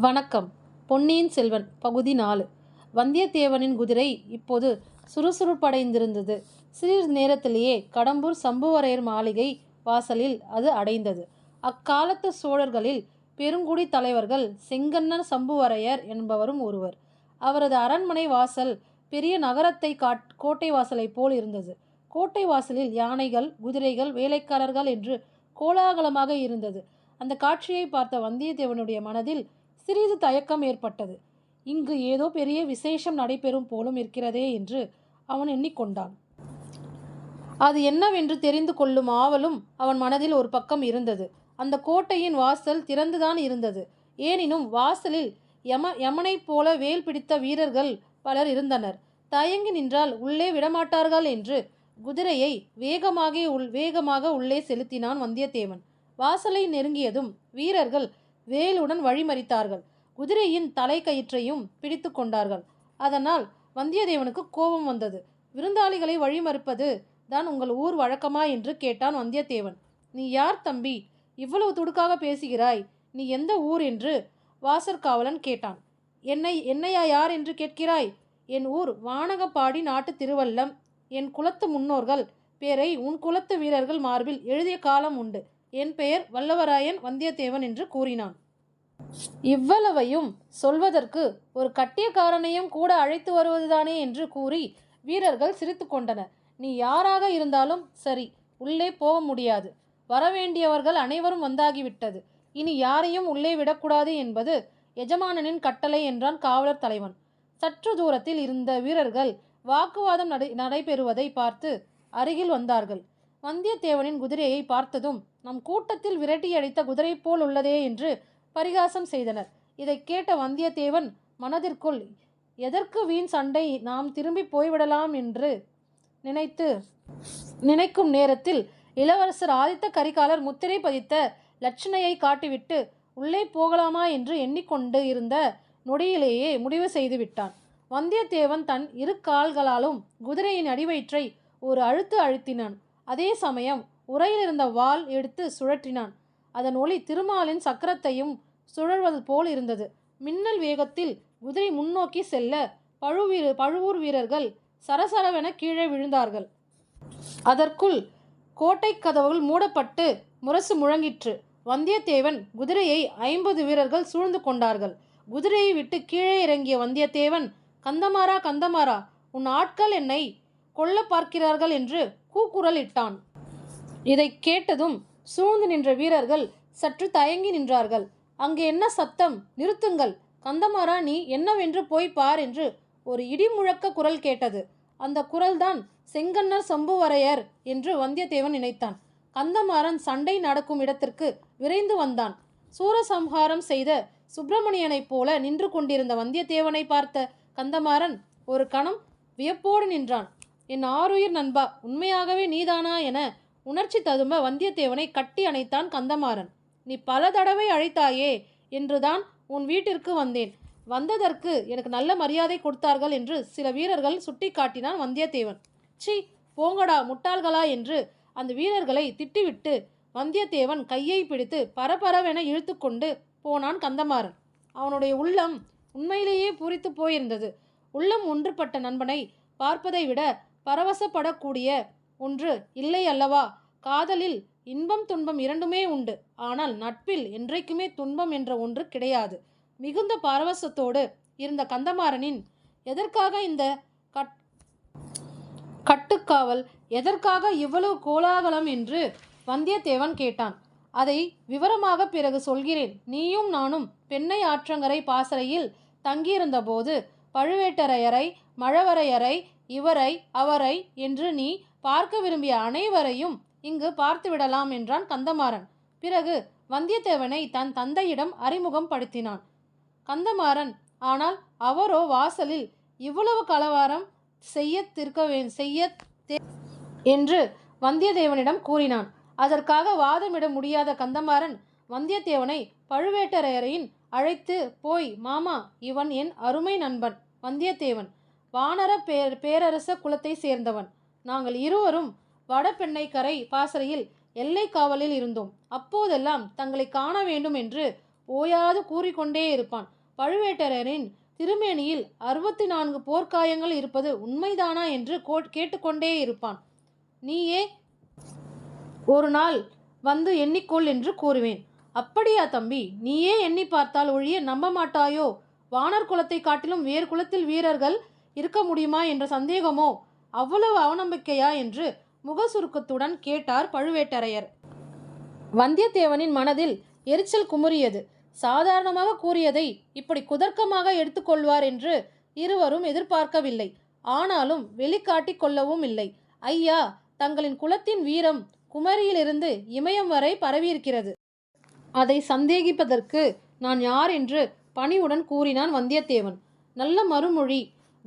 வணக்கம். பொன்னியின் செல்வன் பகுதி நாலு. வந்தியத்தேவனின் குதிரை இப்போது சுறுசுறுப்படைந்திருந்தது. சிறிது நேரத்திலேயே கடம்பூர் சம்புவரையர் மாளிகை வாசலில் அது அடைந்தது. அக்காலத்து சோழர்களில் பெருங்குடி தலைவர்கள் செங்கண்ணன் சம்புவரையர் என்பவரும் ஒருவர். அவரது அரண்மனை வாசல் பெரிய நகரத்தை காட் கோட்டை வாசலைப் போல் இருந்தது. கோட்டை வாசலில் யானைகள் குதிரைகள் வேலைக்காரர்கள் என்று கோலாகலமாக இருந்தது. அந்த காட்சியை பார்த்த வந்தியத்தேவனுடைய மனதில் சிறிது தயக்கம் ஏற்பட்டது. இங்கு ஏதோ பெரிய விசேஷம் நடைபெறும் போலும் இருக்கிறதே என்று அவன் எண்ணிக்கொண்டான். அது என்னவென்று தெரிந்து கொள்ளும் ஆவலும் அவன் மனதில் ஒரு பக்கம் இருந்தது. அந்த கோட்டையின் வாசல் திறந்துதான் இருந்தது. ஏனினும் வாசலில் யம யமனைப் போல வேல் பிடித்த வீரர்கள் பலர் இருந்தனர். தயங்கி நின்றால் உள்ளே விடமாட்டார்கள் என்று குதிரையை வேகமாக உள் வேகமாக உள்ளே செலுத்தினான் வந்தியத்தேவன். வாசலை நெருங்கியதும் வீரர்கள் வேலுடன் வழிமறித்தார்கள். குதிரையின் தலைக்கயிற்றையும் பிடித்து கொண்டார்கள். அதனால் வந்தியத்தேவனுக்கு கோபம் வந்தது. விருந்தாளிகளை வழிமறுப்பது தான் உங்கள் ஊர் வழக்கமா என்று கேட்டான் வந்தியத்தேவன். நீ யார் தம்பி? இவ்வளவு துடுக்காக பேசுகிறாய். நீ எந்த ஊர் என்று வாசற்காவலன் கேட்டான். என்னை என்னையா யார் என்று கேட்கிறாய்? என் ஊர் வானகப்பாடி நாட்டு திருவல்லம். என் குலத்து முன்னோர்கள். பேரை உன் குலத்து வீரர்கள் மார்பில் எழுதிய காலம் உண்டு. என் பெயர் வல்லவராயன் வந்தியத்தேவன் என்று கூறினான். இவ்வளவையும் சொல்வதற்கு ஒரு கட்டியக்காரனையும் கூட அழைத்து வருவதுதானே என்று கூறி வீரர்கள் சிரித்து கொண்டனர். நீ யாராக இருந்தாலும் சரி உள்ளே போக முடியாது. வரவேண்டியவர்கள் அனைவரும் வந்தாகிவிட்டது. இனி யாரையும் உள்ளே விடக்கூடாது என்பது எஜமானனின் கட்டளை என்றான் காவலர் தலைவன். சற்று தூரத்தில் இருந்த வீரர்கள் வாக்குவாதம் நடை நடைபெறுவதை பார்த்து அருகில் வந்தார்கள். வந்தியத்தேவனின் குதிரையை பார்த்ததும் நம் கூட்டத்தில் விரட்டியடித்த குதிரை போல் உள்ளதே என்று பரிகாசம் செய்தனர். இதை கேட்ட வந்தியத்தேவன் மனதிற்குள் எதற்கு வீண் சண்டை? நாம் திரும்பி போய்விடலாம் என்று நினைத்து நினைக்கும் நேரத்தில் இளவரசர் ஆதித்த கரிகாலர் முத்திரை பதித்த லட்சணையை காட்டிவிட்டு உள்ளே போகலாமா? என்று எண்ணிக்கொண்டு இருந்த நொடியிலேயே முடிவு செய்து விட்டான். வந்தியத்தேவன் தன் இரு கால்களாலும் குதிரையின் அடிவயிற்றை ஒரு அழுத்து அழுத்தினான். அதே சமயம் உரையில் இருந்த வாள் எடுத்து சுழற்றினான். அதன் ஒளி திருமாலின் சக்கரத்தையும் சுழல்வது போல் இருந்தது. மின்னல் வேகத்தில் குதிரை முன்னோக்கி செல்ல பழுவீர பழுவூர் வீரர்கள் சரசரவென கீழே விழுந்தார்கள். அதற்குள் கோட்டை கதவுகள் மூடப்பட்டு முரசு முழங்கிற்று. வந்தியத்தேவன் குதிரையை ஐம்பது வீரர்கள் சூழ்ந்து கொண்டார்கள். குதிரையை விட்டு கீழே இறங்கிய வந்தியத்தேவன் கந்தமாரா கந்தமாரா உன் ஆட்கள் என்னை கொல்ல பார்க்கிறார்கள் என்று கூக்குரல் இட்டான். இதை கேட்டதும் சூழ்ந்து நின்ற வீரர்கள் சற்று தயங்கி நின்றார்கள். அங்கே என்ன சத்தம்? நிறுத்துங்கள். கந்தமாரா நீ என்னவென்று போய் பார் என்று ஒரு இடி முழக்க குரல் கேட்டது. அந்த குரல்தான் செங்கண்ணர் சம்புவரையர் என்று வந்தியத்தேவன் நினைத்தான். கந்தமாறன் சண்டை நடக்கும் இடத்திற்கு விரைந்து வந்தான். சூரசம்ஹாரம் செய்த சுப்பிரமணியனைப் போல நின்று கொண்டிருந்த வந்தியத்தேவனை பார்த்த கந்தமாறன் ஒரு கணம் வியப்போடு நின்றான். என் ஆருயிர் நண்பா உண்மையாகவே நீதானா என உணர்ச்சி ததும்ப வந்தியத்தேவனை கட்டி அணைத்தான் கந்தமாறன். நீ பல தடவை அழைத்தாயே என்றுதான் உன் வீட்டிற்கு வந்தேன். வந்ததற்கு எனக்கு நல்ல மரியாதை கொடுத்தார்கள் என்று சில வீரர்கள் சுட்டி காட்டினான் வந்தியத்தேவன். சி போங்கடா முட்டாள்களா என்று அந்த வீரர்களை திட்டிவிட்டு வந்தியத்தேவன் கையை பிடித்து பரபரவென இழுத்து கொண்டு போனான் கந்தமாறன். அவனுடைய உள்ளம் உண்மையிலேயே பூரித்து போயிருந்தது. உள்ளம் ஒன்றுபட்ட நண்பனை பார்ப்பதை விட பரவசப்படக்கூடிய ஒன்று இல்லை அல்லவா? காதலில் இன்பம் துன்பம் இரண்டுமே உண்டு. ஆனால் நட்பில் என்றைக்குமே துன்பம் என்ற ஒன்று கிடையாது. மிகுந்த பரவசத்தோடு இருந்த கந்தமாறனின் எதற்காக இந்த கட் கட்டுக்காவல் எதற்காக இவ்வளவு கோலாகலம் என்று வந்தியத்தேவன் கேட்டான். அதை விவரமாக பிறகு சொல்கிறேன். நீயும் நானும் பெண்ணை ஆற்றங்கரை பாசறையில் தங்கியிருந்தபோது பழுவேட்டரையரை மழவரையரை இவரை அவரை என்று நீ பார்க்க விரும்பிய அனைவரையும் இங்கு பார்த்துவிடலாம் என்றான் கந்தமாறன். பிறகு வந்தியத்தேவனை தன் தந்தையிடம் அறிமுகம் படுத்தினான். கந்தமாறன் ஆனால் அவரோ வாசலில் இவ்வளவு கலவாரம் செய்ய திருக்க வே செய்ய தே- என்று வந்தியத்தேவனிடம் கூறினான். அதற்காக வாதமிட முடியாத கந்தமாறன் வந்தியத்தேவனை பழுவேட்டரையரின் அழைத்து போய் மாமா இவன் என் அருமை நண்பன் வந்தியத்தேவன் வானர பேர் பேரரச குலத்தை சேர்ந்தவன். நாங்கள் இருவரும் வடபெண்ணைக்கரை பாசறையில் எல்லை காவலில் இருந்தோம். அப்போதெல்லாம் தங்களை காண வேண்டும் என்று ஓயாது கூறிக்கொண்டே இருப்பான். பழுவேட்டரரின் திருமேனியில் அறுபத்தி நான்கு போர்க்காயங்கள் இருப்பது உண்மைதானா என்று கோ- கேட்டுக்கொண்டே இருப்பான். நீயே ஒரு நாள் வந்து எண்ணிக்கொள் என்று கூறுவேன். அப்படியா தம்பி? நீயே எண்ணி பார்த்தால் ஒழிய நம்ப மாட்டாயோ? வானர் குலத்தை காட்டிலும் வேறு குலத்தில் வீரர்கள் இருக்க முடியுமா என்ற சந்தேகமோ? அவ்வளவு அவநம்பிக்கையா என்று முகசுருக்கத்துடன் கேட்டார் பழுவேட்டரையர். வந்தியத்தேவனின் மனதில் எரிச்சல் குமுறியது. சாதாரணமாக கூறியதை இப்படி குதர்க்கமாக எடுத்துக்கொள்வார் என்று இருவரும் எதிர்பார்க்கவில்லை. ஆனாலும் வெளிக்காட்டிக் கொள்ளவும் இல்லை. ஐயா தங்களின் குலத்தின் வீரம் குமரியிலிருந்து இமயம் வரை பரவியிருக்கிறது. அதை சந்தேகிப்பதற்கு நான் யார் என்று பணிவுடன் கூறினான் வந்தியத்தேவன். நல்ல மறுமொழி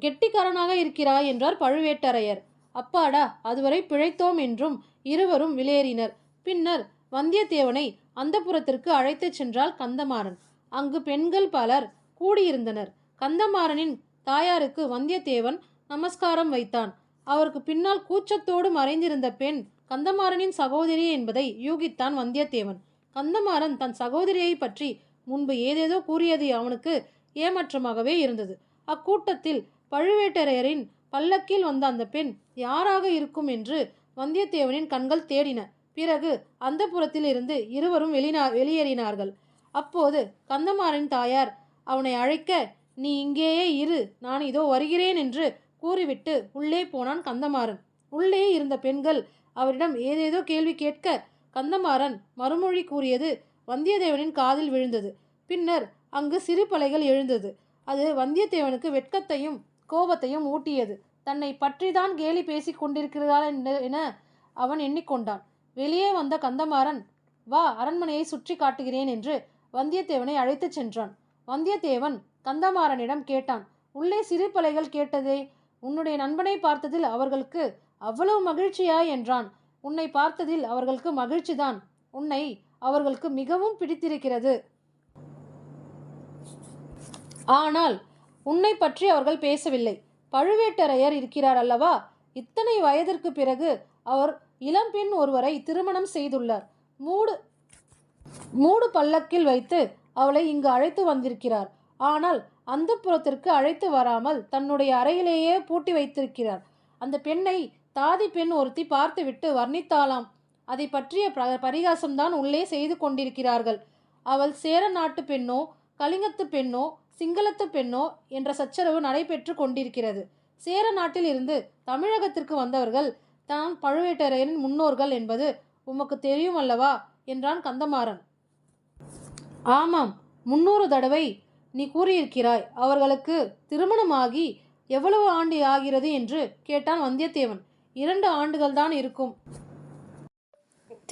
கெட்டிக்காரனாக இருக்கிறாய் என்றார் பழுவேட்டரையர். அப்பாடா அதுவரை பிழைத்தோம் என்றும் இருவரும் விலேறினர். பின்னர் வந்தியத்தேவனை அந்தப்புறத்திற்கு அழைத்துச் சென்றாள் கந்தமாறன். அங்கு பெண்கள் பலர் கூடியிருந்தனர். கந்தமாறனின் தாயாருக்கு வந்தியத்தேவன் நமஸ்காரம் வைத்தான். அவருக்கு பின்னால் கூச்சத்தோடு மறைந்திருந்த பெண் கந்தமாறனின் சகோதரி என்பதை யூகித்தான் வந்தியத்தேவன். கந்தமாறன் தன் சகோதரியை பற்றி முன்பு ஏதேதோ கூறியது அவனுக்கு ஏமாற்றமாகவே இருந்தது. அக்கூட்டத்தில் பழுவேட்டரையரின் பல்லக்கில் வந்த அந்த பெண் யாராக இருக்கும் என்று வந்தியத்தேவனின் கண்கள் தேடின. பிறகு அந்த இருந்து இருவரும் வெளினா வெளியேறினார்கள். அப்போது கந்தமாறன் தாயார் அவனை அழைக்க நீ இங்கேயே இரு நான் இதோ வருகிறேன் என்று கூறிவிட்டு உள்ளே போனான் கந்தமாறன். உள்ளே இருந்த பெண்கள் அவரிடம் ஏதேதோ கேள்வி கேட்க கந்தமாறன் மறுமொழி கூறியது வந்தியத்தேவனின் காதில் விழுந்தது. பின்னர் அங்கு சிறு பலைகள் எழுந்தது. அது வந்தியத்தேவனுக்கு வெட்கத்தையும் கோபத்தையும் ஊட்டியது. தன்னை பற்றிதான் கேலி பேசி கொண்டிருக்கிறாள் என அவன் எண்ணிக்கொண்டான். வெளியே வந்த கந்தமாறன் வா அரண்மனையை சுற்றி காட்டுகிறேன் என்று வந்தியத்தேவனை அழைத்துச் சென்றான். வந்தியத்தேவன் கந்தமாறனிடம் கேட்டான் உள்ளே சிறு பலைகள் கேட்டதே உன்னுடைய நண்பனை பார்த்ததில் அவர்களுக்கு அவ்வளவு மகிழ்ச்சியா? என்றான். உன்னை பார்த்ததில் அவர்களுக்கு மகிழ்ச்சிதான். உன்னை அவர்களுக்கு மிகவும் பிடித்திருக்கிறது. ஆனால் உன்னை பற்றி அவர்கள் பேசவில்லை. பழுவேட்டரையர் இருக்கிறார் அல்லவா? இத்தனை வயதிற்கு பிறகு அவர் இளம்பெண் ஒருவரை திருமணம் செய்துள்ளார். மூடு மூடு பல்லக்கில் வைத்து அவளை இங்கு அழைத்து வந்திருக்கிறார். ஆனால் அந்த புறத்திற்கு அழைத்து வராமல் தன்னுடைய அறையிலேயே பூட்டி வைத்திருக்கிறார். அந்த பெண்ணை தாதி பெண் ஒருத்தி பார்த்துவிட்டு வர்ணித்தாளாம். அதை பற்றிய ப- பரிகாசம்தான் உள்ளே செய்து கொண்டிருக்கிறார்கள். அவள் சேர நாட்டு பெண்ணோ கலிங்கத்து பெண்ணோ சிங்களத்து பெண்ணோ என்ற சச்சரவு நடைபெற்று கொண்டிருக்கிறது. சேர நாட்டில் இருந்து தமிழகத்திற்கு வந்தவர்கள் தான் பழுவேட்டரையரின் முன்னோர்கள் என்பது உமக்கு தெரியும் அல்லவா? என்றான் கந்தமாறன். ஆமாம் முன்னூறு தடவை நீ கூறியிருக்கிறாய். அவர்களுக்கு திருமணமாகி எவ்வளவு ஆண்டு ஆகிறது? என்று கேட்டான் வந்தியத்தேவன். இரண்டு ஆண்டுகள் தான் இருக்கும்.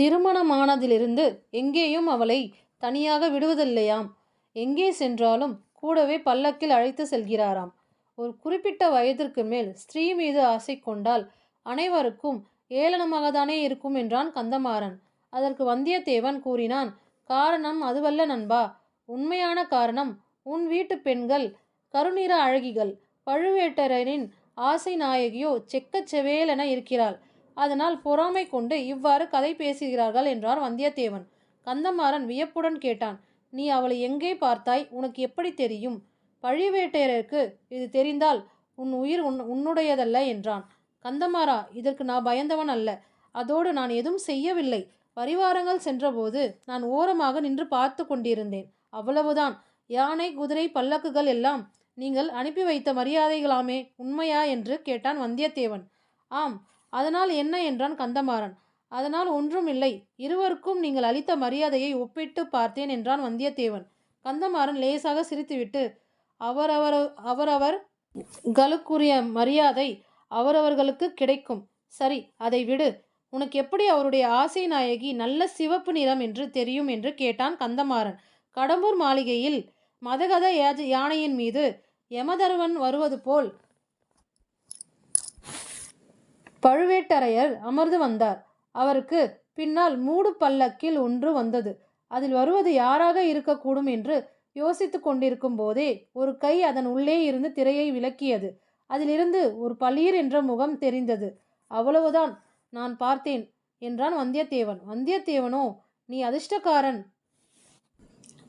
திருமணமானதிலிருந்து எங்கேயும் அவளை தனியாக விடுவதில்லையாம். எங்கே சென்றாலும் கூடவே பல்லக்கில் அழைத்து செல்கிறாராம். ஒரு குறிப்பிட்ட வயதிற்கு மேல் ஸ்திரீ மீது ஆசை கொண்டால் அனைவருக்கும் ஏளனமாகத்தானே இருக்கும் என்றான் கந்தமாறன். அதற்கு வந்தியத்தேவன் கூறினான் காரணம் அதுவல்ல நண்பா. உண்மையான காரணம் உன் வீட்டு பெண்கள் கருநிற அழகிகள். பழுவேட்டரனின் ஆசை நாயகியோ செக்கச் செவேலென இருக்கிறாள். அதனால் பொறாமை கொண்டு இவ்வாறு கதை பேசுகிறார்கள் என்றார் வந்தியத்தேவன். கந்தமாறன் வியப்புடன் கேட்டான் நீ அவளை எங்கே பார்த்தாய்? உனக்கு எப்படி தெரியும்? பழுவேட்டையருக்கு இது தெரிந்தால் உன் உயிர் உன் உன்னுடையதல்ல என்றான். கந்தமாறா இதற்கு நான் பயந்தவன் அல்ல. அதோடு நான் எதுவும் செய்யவில்லை. பரிவாரங்கள் சென்றபோது நான் ஓரமாக நின்று பார்த்து கொண்டிருந்தேன். அவ்வளவுதான். யானை குதிரை பல்லக்குகள் எல்லாம் நீங்கள் அனுப்பி வைத்த மரியாதைகளாமே உண்மையா என்று கேட்டான் வந்தியத்தேவன். ஆம் அதனால் என்ன என்றான் கந்தமாறன். அதனால் ஒன்றும் இல்லை இருவருக்கும் நீங்கள் அளித்த மரியாதையை ஒப்பிட்டு பார்த்தேன் என்றான் வந்தியத்தேவன். கந்தமாறன் லேசாக சிரித்துவிட்டு அவரவர் அவரவர் களுக்குரிய மரியாதை அவரவர்களுக்கு கிடைக்கும். சரி அதை விடு. உனக்கு எப்படி அவருடைய ஆசை நாயகி நல்ல சிவப்பு நிறம் என்று தெரியும் என்று கேட்டான் கந்தமாறன். கடம்பூர் மாளிகையில் மதகத யாஜ- யானையின் மீது யமதர்வன் வருவது போல் பழுவேட்டரையர் அமர்ந்து வந்தார். அவருக்கு பின்னால் மூடு பல்லக்கில் ஒன்று வந்தது. அதில் வருவது யாராக இருக்கக்கூடும் என்று யோசித்து கொண்டிருக்கும் போதே ஒரு கை அதன் உள்ளே இருந்து திரையை விலக்கியது. அதிலிருந்து ஒரு பளீர் என்ற முகம் தெரிந்தது. அவ்வளவுதான் நான் பார்த்தேன் என்றான் வந்தியத்தேவன். வந்தியத்தேவனோ நீ அதிர்ஷ்டக்காரன்.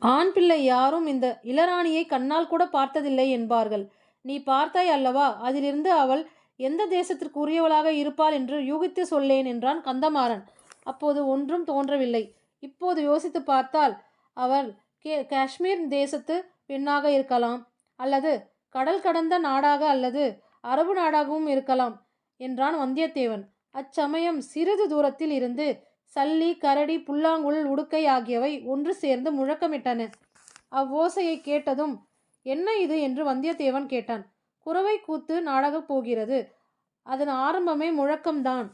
ஆண் பிள்ளை யாரும் இந்த இளராணியை கண்ணால் கூட பார்த்ததில்லை என்பார்கள். நீ பார்த்தாய் அல்லவா? அதிலிருந்து அவள் எந்த தேசத்திற்கு உரியவளாக இருப்பாள் என்று யூகித்து சொல்லேன் என்றான் கந்தமாறன். அப்போது ஒன்றும் தோன்றவில்லை. இப்போது யோசித்து பார்த்தால் அவள் கே காஷ்மீர் தேசத்து பெண்ணாக இருக்கலாம் அல்லது கடல் கடந்த நாடாக அல்லது அரபு நாடாகவும் இருக்கலாம் என்றான் வந்தியத்தேவன். அச்சமயம் சிறிது தூரத்தில் இருந்து சல்லி கரடி புல்லாங்குழல் உடுக்கை ஆகியவை ஒன்று சேர்ந்து முழக்கமிட்டன. அவ்வோசையை கேட்டதும் என்ன இது? என்று வந்தியத்தேவன் கேட்டான். குறவை கூத்து நாடகப் போகிறது. அதன் ஆரம்பமே முழக்கம்தான்.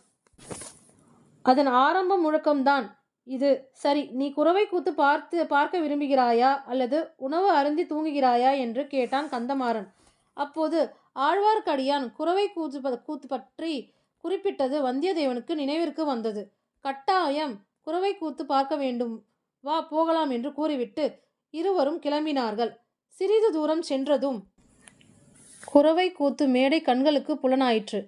அதன் ஆரம்ப முழக்கம்தான். இது சரி நீ குறவை கூத்து பார்த்து பார்க்க விரும்புகிறாயா? அல்லது உணவு அருந்தி தூங்குகிறாயா? என்று கேட்டான் கந்தமாறன். அப்போது ஆழ்வார்க்கடியான் குறவை கூத்து ப- கூத்து பற்றி குறிப்பிட்டது வந்தியத்தேவனுக்கு நினைவிற்கு வந்தது. கட்டாயம் குறவை கூத்து பார்க்க வேண்டும். வா போகலாம் என்று கூறிவிட்டு இருவரும் கிளம்பினார்கள். சிறிது தூரம் சென்றதும் குறவை கூத்து மேடை கண்களுக்கு புலனாயிற்று.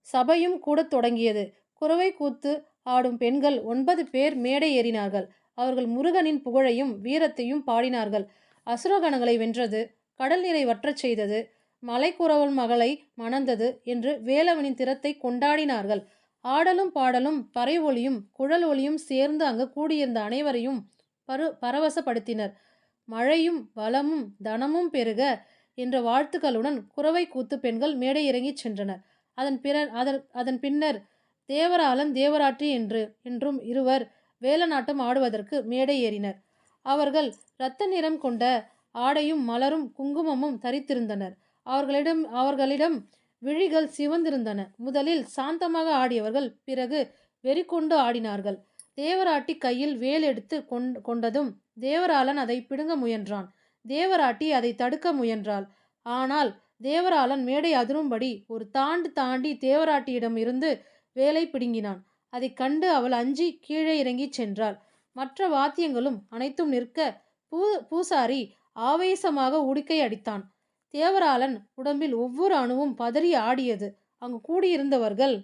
சபையும் கூடத் தொடங்கியது. குறவை கூத்து ஆடும் பெண்கள் ஒன்பது பேர் மேடை ஏறினார்கள். அவர்கள் முருகனின் புகழையும் வீரத்தையும் பாடினார்கள். அசுரகணங்களை வென்றது கடல் நீரை வற்றச் செய்தது மலைக்குறவன் மகளை மணந்தது என்று வேலவனின் திறத்தை கொண்டாடினார்கள். ஆடலும் பாடலும் பறை ஒலியும் குழல் ஒலியும் சேர்ந்து அங்கு கூடியிருந்த அனைவரையும் பரு பரவசப்படுத்தினர். மழையும் வளமும் தனமும் பெருக என்ற வாழ்த்துக்களுடன் குறவை கூத்து பெண்கள் மேடை இறங்கிச் சென்றனர். அதன் பிற அதன் அதன் பின்னர் தேவராளன் தேவராட்டி என்று என்றும் இருவர் வேலநாட்டம் ஆடுவதற்கு மேடை ஏறினர். அவர்கள் இரத்த நிறம் கொண்ட ஆடையும் மலரும் குங்குமமும் தரித்திருந்தனர். அவர்களிடம் அவர்களிடம் விழிகள் சிவந்திருந்தன. முதலில் சாந்தமாக ஆடியவர்கள் பிறகு வெறிக்கொண்டு ஆடினார்கள். தேவராட்டி கையில் வேல் எடுத்து கொண் கொண்டதும் தேவராளன் அதை பிடுங்க முயன்றான். தேவராட்டி அதை தடுக்க முயன்றாள். ஆனால் தேவராளன் மேடை அதிரும்படி ஒரு தாண்டு தாண்டி தேவராட்டியிடம் இருந்து வேலை பிடுங்கினான். அதைக் கண்டு அவள் அஞ்சி கீழே இறங்கிச் சென்றாள். மற்ற வாத்தியங்களும் அனைத்தும் நிற்க பூ பூசாரி ஆவேசமாக உடுக்கை அடித்தான். தேவராளன் உடம்பில் ஒவ்வொரு அணுவும் பதறி ஆடியது. அங்கு கூடியிருந்தவர்கள்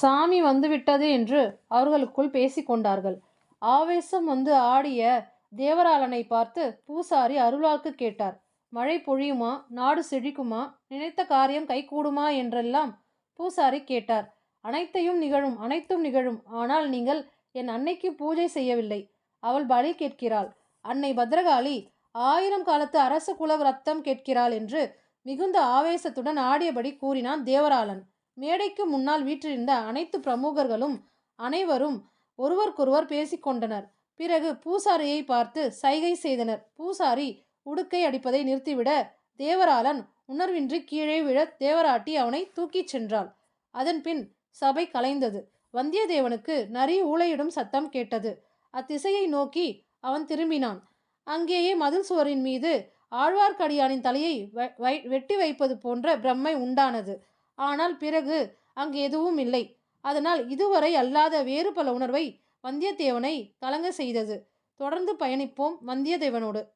சாமி வந்துவிட்டது என்று அவர்களுக்குள் பேசிக்கொண்டார்கள் ஆவேசம் வந்து ஆடிய தேவராளனை பார்த்து பூசாரி அருள்வாக்கு கேட்டார். மழை பொழியுமா? நாடு செழிக்குமா? நினைத்த காரியம் கைகூடுமா என்றெல்லாம் பூசாரி கேட்டார். அனைத்தையும் நிகழும் அனைத்தும் நிகழும். ஆனால் நீங்கள் என் அன்னைக்கு பூஜை செய்யவில்லை. அவள் பலி கேட்கிறாள். அன்னை பத்ரகாளி ஆயிரம் காலத்து அரச குல ரத்தம் கேட்கிறாள் என்று மிகுந்த ஆவேசத்துடன் ஆடியபடி கூறினான் தேவராளன். மேடைக்கு முன்னால் வீற்றிருந்த அனைத்து பிரமுகர்களும் அனைவரும் ஒருவருக்கொருவர் பேசிக்கொண்டனர் பிறகு பூசாரியை பார்த்து சைகை செய்தனர். பூசாரி உடுக்கை அடிப்பதை நிறுத்திவிட தேவராளன் உணர்வின்றி கீழே விழ தேவராட்டி அவனை தூக்கிச் சென்றாள். அதன்பின் சபை கலைந்தது. வந்தியத்தேவனுக்கு நரி ஊளையிடும் சத்தம் கேட்டது. அத்திசையை நோக்கி அவன் திரும்பினான். அங்கேயே மதில் சுவரின் மீது ஆழ்வார்க்கடியானின் தலையை வ- வை- வெட்டி வைப்பது போன்ற பிரம்மை உண்டானது. ஆனால் பிறகு அங்கு எதுவும் இல்லை. அதனால் இதுவரை அல்லாத வேறு பல உணர்வை வந்தியத்தேவனை கலங்க செய்தது. தொடர்ந்து பயணிப்போம் வந்தியத்தேவனோடு.